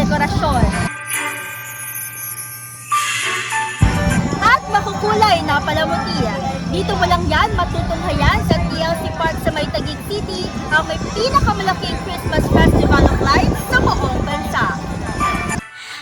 dekorasyon. At makukulay na palamuti. Dito mo lang yan matutunghayan sa TLC Park sa May Taguig City ang may pinakamalaking Christmas Festival of Lights sa buong bansa.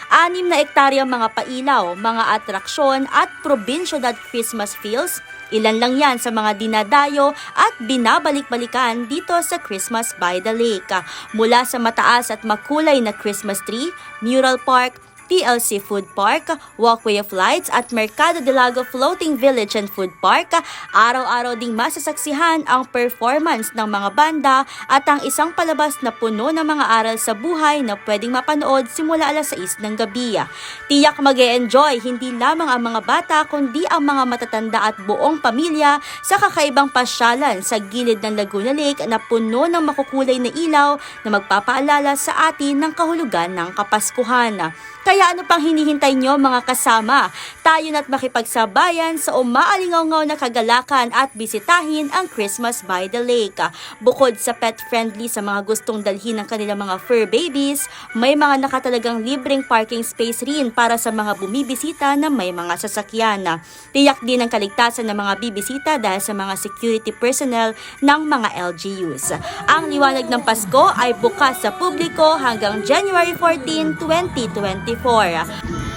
Anim na ektarya mga pailaw, mga atraksyon at provincial Christmas feels, ilan lang yan sa mga dinadayo at binabalik-balikan dito sa Christmas by the Lake. Mula sa mataas at makulay na Christmas tree, mural park, TLC Food Park, Walkway of Lights at Mercado de Lago Floating Village and Food Park, araw-araw ding masasaksihan ang performance ng mga banda at ang isang palabas na puno ng mga aral sa buhay na pwedeng mapanood simula alas 6 ng gabi. Tiyak mag enjoy hindi lamang ang mga bata kundi ang mga matatanda at buong pamilya sa kakaibang pasyalan sa gilid ng Laguna Lake na puno ng makukulay na ilaw na magpapaalala sa atin ng kahulugan ng Kapaskuhan. Kaya ano pang hinihintay nyo mga kasama? Tayo na't makipagsabayan sa umaalingaw na kagalakan at bisitahin ang Christmas by the Lake. Bukod sa pet-friendly sa mga gustong dalhin ng kanilang mga fur babies, may mga nakatalagang libreng parking space rin para sa mga bumibisita na may mga sasakyan. Tiyak din ang kaligtasan ng mga bibisita dahil sa mga security personnel ng mga LGUs. Ang liwanag ng Pasko ay bukas sa publiko hanggang January 14, 2024.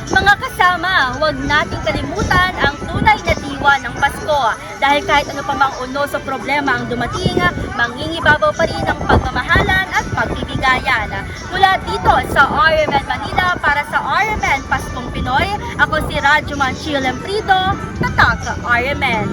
Mga kasama, huwag nating kalimutan ang tunay na diwa ng Pasko dahil kahit ano pa mang uno sa problema ang dumating, mangingibabaw pa rin ang pagmamahalan at pagbibigayan. Mula dito sa RMN Manila para sa RMN Paskong Pinoy, ako si Radyo Manchil Emprido, Tatak RMN.